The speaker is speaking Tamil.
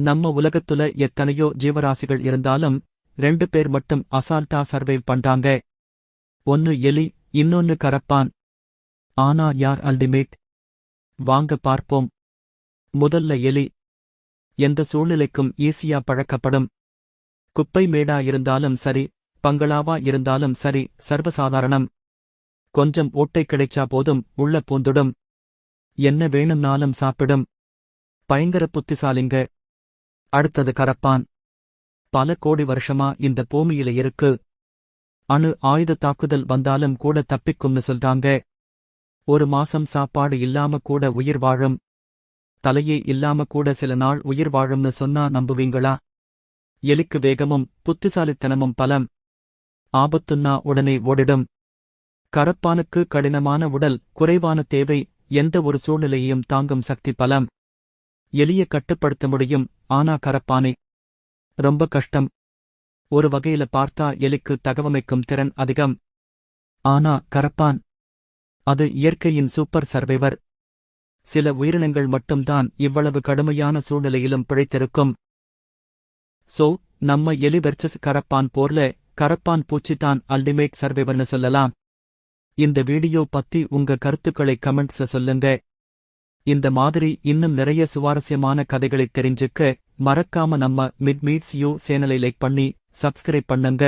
நம்ம உலகத்துல எத்தனையோ ஜீவராசிகள் இருந்தாலும் ரெண்டு பேர் மட்டும் அசால்ட்டா சர்வைவ் பண்றாங்க. ஒன்னு எலி இன்னொன்னு கரப்பான். ஆனா யார் அல்டிமேட்? வாங்க பார்ப்போம். முதல்ல எலி. எந்த சூழ்நிலைக்கும் ஈஸியா பழக்கப்படும். குப்பை மேடா இருந்தாலும் சரி பங்களாவா இருந்தாலும் சரி சர்வசாதாரணம். கொஞ்சம் ஓட்டை கிடைச்சா போதும் உள்ள பூந்துடும். என்ன வேணும்னாலும் சாப்பிடும். பயங்கர புத்திசாலிங்க. அடுத்தது கரப்பான். பல கோடி வருஷமா இந்த பூமியில இருக்கு. அணு ஆயுத தாக்குதல் வந்தாலும் கூட தப்பிக்கும்னு சொல்றாங்க. ஒரு மாசம் சாப்பாடு இல்லாம கூட உயிர் வாழும். தலையே இல்லாம கூட சில நாள் உயிர் வாழும்னு சொன்னா நம்புவீங்களா? எலிக்கு வேகமும் புத்திசாலித்தனமும் பலம். ஆபத்துன்னா உடனே ஓடிடும். கரப்பானுக்கு கடினமான உடல் குறைவான தேவை எந்த ஒரு சூழ்நிலையையும் தாங்கும் சக்தி பலம். எலிய கட்டுப்படுத்த முடியும். ஆனா கரப்பானே. ரொம்ப கஷ்டம். ஒரு வகையில பார்த்தா எலிக்கு தகவமைக்கும் திறன் அதிகம். ஆனா கரப்பான். அது இயற்கையின் சூப்பர் சர்வைவர். சில உயிரினங்கள் மட்டும்தான் இவ்வளவு கடுமையான சூழ்நிலையிலும் பிழைத்திருக்கும். சோ நம்ம எலி வெர்சஸ் கரப்பான் போர்ல கரப்பான் பூச்சிதான் அல்டிமேட் சர்வைவர்னு சொல்லலாம். இந்த வீடியோ பத்தி உங்க கருத்துக்களை கமெண்ட்ஸ் சொல்லுங்க. இந்த மாதிரி இன்னும் நிறைய சுவாரஸ்யமான கதைகளை தெரிஞ்சுக்க மறக்காம நம்ம மிட் மீட்ஸ் யூ சேனலை லைக் பண்ணி சப்ஸ்கிரைப் பண்ணுங்க.